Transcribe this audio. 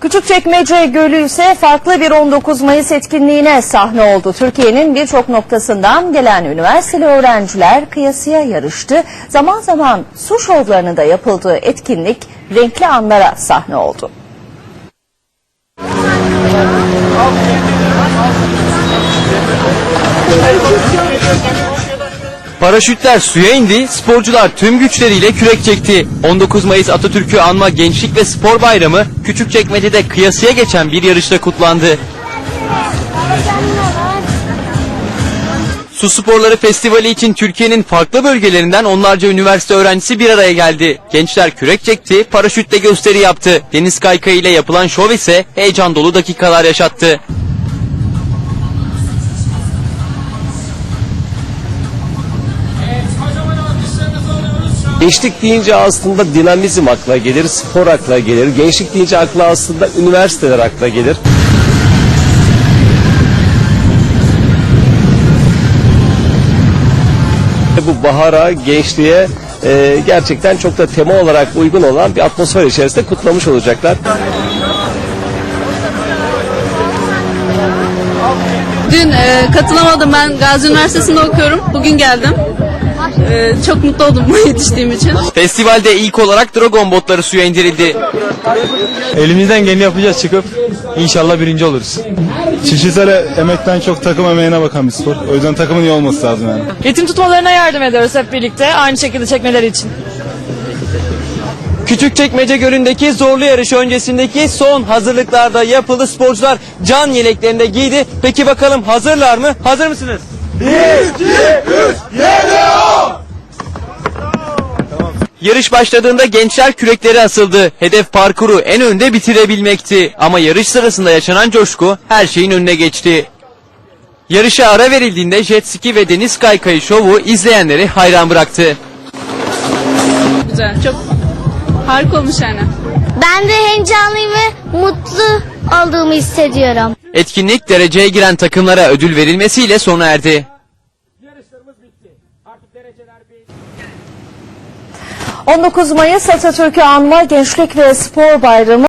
Küçükçekmece Gölü ise farklı bir 19 Mayıs etkinliğine sahne oldu. Türkiye'nin birçok noktasından gelen üniversiteli öğrenciler kıyasıya yarıştı. Zaman zaman su şovlarının da yapıldığı etkinlik renkli anlara sahne oldu. Paraşütler suya indi, sporcular tüm güçleriyle kürek çekti. 19 Mayıs Atatürk'ü anma Gençlik ve Spor Bayramı Küçükçekmece'de kıyasıya geçen bir yarışla kutlandı. Su Sporları Festivali için Türkiye'nin farklı bölgelerinden onlarca üniversite öğrencisi bir araya geldi. Gençler kürek çekti, paraşütle gösteri yaptı. Deniz kaykayı ile yapılan şov ise heyecan dolu dakikalar yaşattı. Gençlik deyince aslında dinamizm akla gelir, spor akla gelir. Gençlik deyince akla aslında üniversiteler akla gelir. Bu bahara, gençliğe e, gerçekten çok da tema olarak uygun olan bir atmosfer içerisinde kutlamış olacaklar. Dün e, katılamadım ben Gazi Üniversitesi'nde okuyorum. Bugün geldim. E, çok mutlu oldum yetiştiğim için. Festivalde ilk olarak Dragon botları suya indirildi. Elimizden geleni yapacağız çıkıp inşallah birinci oluruz. Kişisel emekten çok takım emeğine bakan bir spor. O yüzden takımın iyi olması lazım yani. Ritim tutmalarına yardım ediyoruz hep birlikte aynı şekilde çekmeleri için. Küçükçekmece Gölü'ndeki zorlu yarış öncesindeki son hazırlıklarda yapıldı. Sporcular can yeleklerini giydi. Peki bakalım hazırlar mı? Hazır mısınız? 1, 2, 3, Yarış başladığında gençler kürekleri asıldı. Hedef parkuru en önde bitirebilmekti. Ama yarış sırasında yaşanan coşku her şeyin önüne geçti. Yarışa ara verildiğinde jet ski ve deniz kaykayı şovu izleyenleri hayran bıraktı. Güzel. Çok harika olmuş yani. Ben de heyecanlıyım ve mutlu olduğumu hissediyorum. Etkinlik dereceye giren takımlara ödül verilmesiyle sona erdi. 19 Mayıs Atatürk'ü anma Gençlik ve Spor Bayramı